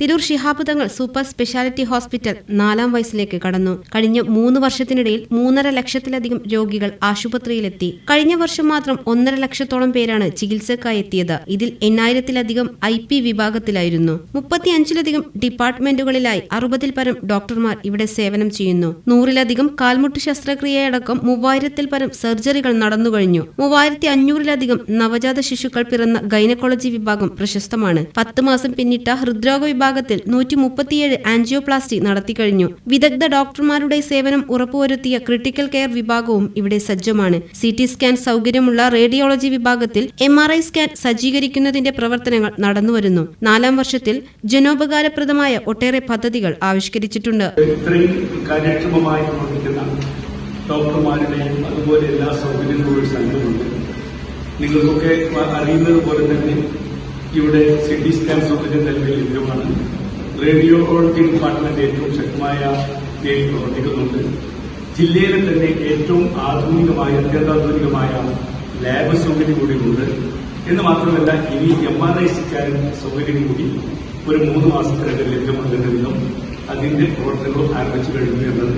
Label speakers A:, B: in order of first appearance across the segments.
A: Tirur Shihab Thangal super speciality hospital നാലാം വയസ്സിലേക്ക് കടന്നു. കഴിഞ്ഞ മൂന്ന് വർഷത്തിനിടയിൽ മൂന്നര ലക്ഷത്തിലധികം രോഗികൾ ആശുപത്രിയിലെത്തി. കഴിഞ്ഞ വർഷം മാത്രം ഒന്നര ലക്ഷത്തോളം പേരാണ് ചികിത്സക്കായി എത്തിയത്. ഇതിൽ എണ്ണായിരത്തിലധികം ഐ പി വിഭാഗത്തിലായിരുന്നു. മുപ്പത്തിയഞ്ചിലധികം ഡിപ്പാർട്ട്മെന്റുകളിലായി അറുപതിൽ പരം ഡോക്ടർമാർ ഇവിടെ സേവനം ചെയ്യുന്നു. നൂറിലധികം കാൽമുട്ട് ശസ്ത്രക്രിയയടക്കം മൂവായിരത്തിൽ പരം സർജറികൾ നടന്നു കഴിഞ്ഞു. മൂവായിരത്തി അഞ്ഞൂറിലധികം നവജാത ശിശുക്കൾ പിറന്ന ഗൈനക്കോളജി വിഭാഗം പ്രശസ്തമാണ്. പത്ത് മാസം പിന്നിട്ട ഹൃദ്രോഗ വിഭാഗത്തിൽ നൂറ്റി മുപ്പത്തിയേഴ് ആൻജിയോപ്ലാസ്റ്റി നടത്തിക്കഴിഞ്ഞു. വിദഗ്ധ ഡോക്ടർമാരുടെ സേവനം ഉറപ്പുവരുത്തിയ ക്രിട്ടിക്കൽ കെയർ വിഭാഗവും ഇവിടെ സജ്ജമാണ്. സി ടി സ്കാൻ സൗകര്യമുള്ള റേഡിയോളജി വിഭാഗത്തിൽ എം ആർ ഐ സ്കാൻ സജ്ജീകരിക്കുന്നതിന്റെ പ്രവർത്തനങ്ങൾ നടന്നുവരുന്നു. നാലാം വർഷത്തിൽ ജനോപകാരപ്രദമായ ഒട്ടേറെ പദ്ധതികൾ ആവിഷ്കരിച്ചിട്ടുണ്ട്.
B: കാര്യക്ഷമമായി ഡോക്ടർമാരുടെയും അതുപോലെ എല്ലാ സൗകര്യങ്ങളും ഒരു സംഘമുണ്ട് നിങ്ങൾക്കൊക്കെ അറിയുന്നത് പോലെ തന്നെ ഇവിടെ സി ടി സ്കാൻ സൗകര്യം നൽകിയ ലഭ്യമാണ്. റേഡിയോളജി ഡിപ്പാർട്ട്മെന്റ് ഏറ്റവും ശക്തമായ രീതിയിൽ പ്രവർത്തിക്കുന്നുണ്ട്. ജില്ലയിലെ തന്നെ ഏറ്റവും ആധുനികമായ അത്യന്താധുനികമായ ലാബ് സൗകര്യം കൂടിയുണ്ട്. എന്ന് മാത്രമല്ല ഇനി എം ആർ ഐ സ്കാൻ സൗകര്യം കൂടി ഒരു മൂന്ന് മാസത്തിനകം ലഭ്യമാകുന്ന അതിന്റെ പ്രവർത്തനങ്ങളും ആരംഭിച്ചു കഴിഞ്ഞു എന്നത്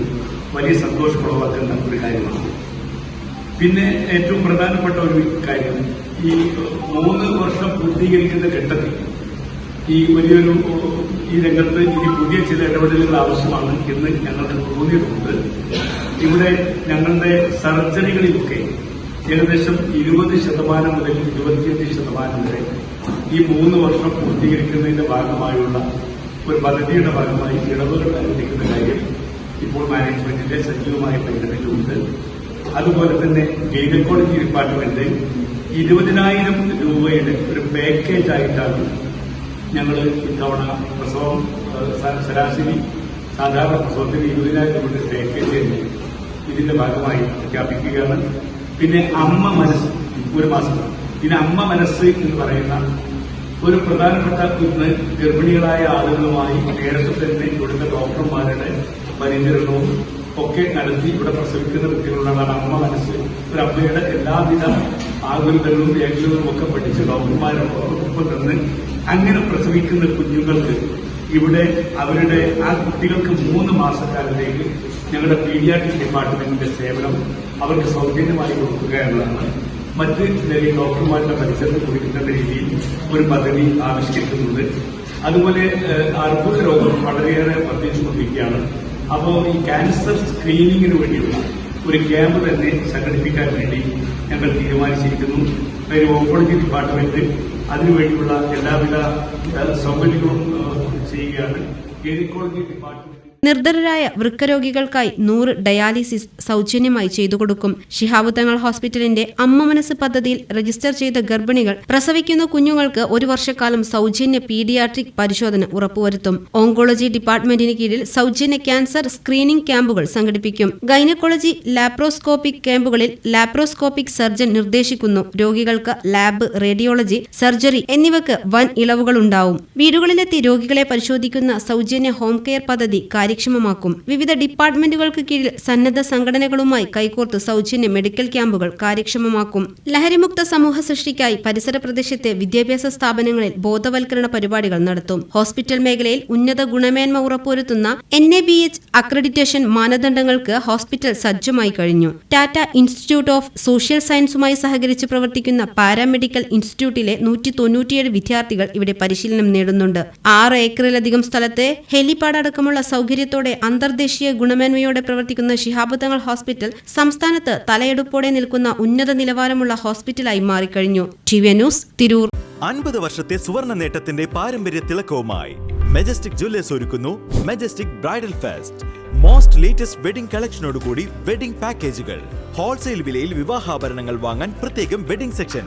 B: വലിയ സന്തോഷമുളവാക്കുന്ന ഒരു കാര്യമാണ്. പിന്നെ ഏറ്റവും പ്രധാനപ്പെട്ട ഒരു കാര്യം ഈ മൂന്ന് വർഷം പൂർത്തീകരിക്കുന്ന ഘട്ടത്തിൽ ഈ വലിയൊരു ഈ രംഗത്ത് ഇനി പുതിയ ചില ഇടപെടലുകൾ ആവശ്യമാണ് എന്ന് ഞങ്ങൾക്ക് തോന്നിയിട്ടുണ്ട്. ഇവിടെ ഞങ്ങളുടെ സർജറികളിലൊക്കെ ഏകദേശം ഇരുപത് ശതമാനം മുതൽ ഇരുപത്തിയഞ്ച് ശതമാനം വരെ ഈ മൂന്ന് വർഷം പൂർത്തീകരിക്കുന്നതിന്റെ ഭാഗമായുള്ള ഒരു പദ്ധതിയുടെ ഭാഗമായി ഇളവുകൾ അനുവദിക്കുന്ന കാര്യം ഇപ്പോൾ മാനേജ്മെന്റിന്റെ സജീവമായ പരിഗണനയിലുണ്ട്. അതുപോലെ തന്നെ ഗൈനക്കോളജി ഡിപ്പാർട്ട്മെന്റ് ഇരുപതിനായിരം രൂപയുടെ ഒരു പാക്കേജ് ആയിട്ടാണ് ഞങ്ങൾ ഇത്തവണ പ്രസവം ശരാശരി സാധാരണ പ്രസവത്തിന് ഇരുപതിനായിരം കൊണ്ട് പാക്കേജ് തന്നെ ഇതിന്റെ ഭാഗമായി പ്രഖ്യാപിക്കുകയാണ്. പിന്നെ അമ്മ മനസ്സ് ഒരു മാസം. പിന്നെ അമ്മ മനസ്സ് എന്ന് പറയുന്ന ഒരു പ്രധാനപ്പെട്ട ഇന്ന് ഗർഭിണികളായ ആളുകളുമായി നേരത്തെ തന്നെ ഇവിടുത്തെ ഡോക്ടർമാരുടെ പരിചരണവും ഒക്കെ നടത്തി ഇവിടെ പ്രസവിക്കുന്ന കുട്ടികളുള്ളതാണ് അമ്മ മനസ്സ്. ഒരു അമ്മയുടെ എല്ലാവിധ ആകുലതകളും രേഖകളും ഒക്കെ പഠിച്ച് ഡോക്ടർമാരോടൊപ്പം നിന്ന് അങ്ങനെ പ്രസവിക്കുന്ന കുഞ്ഞുങ്ങൾക്ക് ഇവിടെ അവരുടെ ആ കുട്ടികൾക്ക് മൂന്ന് മാസക്കാലത്തേക്ക് ഞങ്ങളുടെ പീഡിയാട്രിക് ഡിപ്പാർട്ട്മെന്റിന്റെ സേവനം അവർക്ക് സൗജന്യമായി കൊടുക്കുക എന്നതാണ് മറ്റ് നിലയിൽ ഡോക്ടർമാരുടെ പരിസരത്ത് കൂടി രീതിയിൽ ഒരു പദ്ധതി ആവിഷ്കരിക്കുന്നുണ്ട്. അതുപോലെ അർബുദ രോഗം വളരെയേറെ വർദ്ധിച്ചുകൊണ്ടിരിക്കുകയാണ്. അപ്പോൾ ഈ ക്യാൻസർ സ്ക്രീനിങ്ങിന് വേണ്ടിയുള്ള ഒരു ക്യാമ്പ് തന്നെ സംഘടിപ്പിക്കാൻ വേണ്ടി ഞങ്ങൾ തീരുമാനിച്ചിരിക്കുന്നു. അതിന് ഓങ്കോളജി ഡിപ്പാർട്ട്മെന്റ് അതിനുവേണ്ടിയുള്ള എല്ലാവിധ സൗകര്യങ്ങളും ചെയ്യുകയാണ്. ഗൈനക്കോളജി ഡിപ്പാർട്ട്മെന്റ്
A: നിർധരരായ വൃക്കരോഗികൾക്കായി നൂറ് ഡയാലിസിസ് സൗജന്യമായി ചെയ്തു കൊടുക്കും ഷിഹാബ് തങ്ങൾ ഹോസ്പിറ്റലിന്റെ അമ്മ മനസ്സ് പദ്ധതിയിൽ രജിസ്റ്റർ ചെയ്ത ഗർഭിണികൾ പ്രസവിക്കുന്ന കുഞ്ഞുങ്ങൾക്ക് ഒരു വർഷക്കാലം സൗജന്യ പീഡിയാട്രിക് പരിശോധന ഉറപ്പുവരുത്തും. ഓങ്കോളജി ഡിപ്പാർട്ട്മെന്റിന് കീഴിൽ സൗജന്യ ക്യാൻസർ സ്ക്രീനിംഗ് ക്യാമ്പുകൾ സംഘടിപ്പിക്കും. ഗൈനക്കോളജി ലാപ്രോസ്കോപ്പിക് ക്യാമ്പുകളിൽ ലാപ്രോസ്കോപ്പിക് സർജൻ നിർദ്ദേശിക്കുന്നു. രോഗികൾക്ക് ലാബ് റേഡിയോളജി സർജറി എന്നിവക്ക് വൻ ഇളവുകളുണ്ടാവും. വീടുകളിലെത്തി രോഗികളെ പരിശോധിക്കുന്ന സൗജന്യ ഹോം കെയർ പദ്ധതി കാര്യക്ഷമമാക്കും. വിവിധ ഡിപ്പാർട്ട്മെന്റുകൾക്ക് കീഴിൽ സന്നദ്ധ സംഘടനകളുമായി കൈകോർത്ത് സൗജന്യ മെഡിക്കൽ ക്യാമ്പുകൾ കാര്യക്ഷമമാക്കും. ലഹരിമുക്ത സമൂഹ സൃഷ്ടിക്കായി പരിസര പ്രദേശത്തെ വിദ്യാഭ്യാസ സ്ഥാപനങ്ങളിൽ ബോധവൽക്കരണ പരിപാടികൾ നടത്തും. ഹോസ്പിറ്റൽ മേഖലയിൽ ഉന്നത ഗുണമേന്മ ഉറപ്പുവരുത്തുന്ന N A B H accreditation മാനദണ്ഡങ്ങൾക്ക് hospital സജ്ജമായി കഴിഞ്ഞു. ടാറ്റ ഇൻസ്റ്റിറ്റ്യൂട്ട് ഓഫ് സോഷ്യൽ സയൻസുമായി സഹകരിച്ച് പ്രവർത്തിക്കുന്ന പാരാമെഡിക്കൽ ഇൻസ്റ്റിറ്റ്യൂട്ടിലെ നൂറ്റി തൊണ്ണൂറ്റിയേഴ് വിദ്യാർത്ഥികൾ ഇവിടെ പരിശീലനം നേടുന്നുണ്ട്. ആറ് ഏക്കറിലധികം സ്ഥലത്തെ ഹെലിപാഡ് അടക്കമുള്ള സൗകര്യത്തോടെ അന്തർദേശീയ ഗുണമേന്മയോടെ പ്രവർത്തിക്കുന്ന ശിഹാബ് തങ്ങൾ ഹോസ്പിറ്റൽ സംസ്ഥാനത്ത് തലയെടുപ്പോടെ നിൽക്കുന്ന ഉന്നത നിലവാരമുള്ള ഹോസ്പിറ്റലായി മാറിക്കഴിഞ്ഞു. ന്യൂസ് തിരൂർ.
C: അൻപത് വർഷത്തെ സുവർണ നേട്ടത്തിന്റെ പാരമ്പര്യ തിളക്കവുമായി മെജസ്റ്റിക് ജ്വല്ലേഴ്സ് ഒരുക്കുന്നു Majestic bridal fest. Most latest wedding കളക്ഷനോടുകൂടി wedding പാക്കേജുകൾ ഹോൾസെയിൽ വിലയിൽ വിവാഹാഭരണങ്ങൾ വാങ്ങാൻ പ്രത്യേകം വെഡിംഗ് സെക്ഷൻ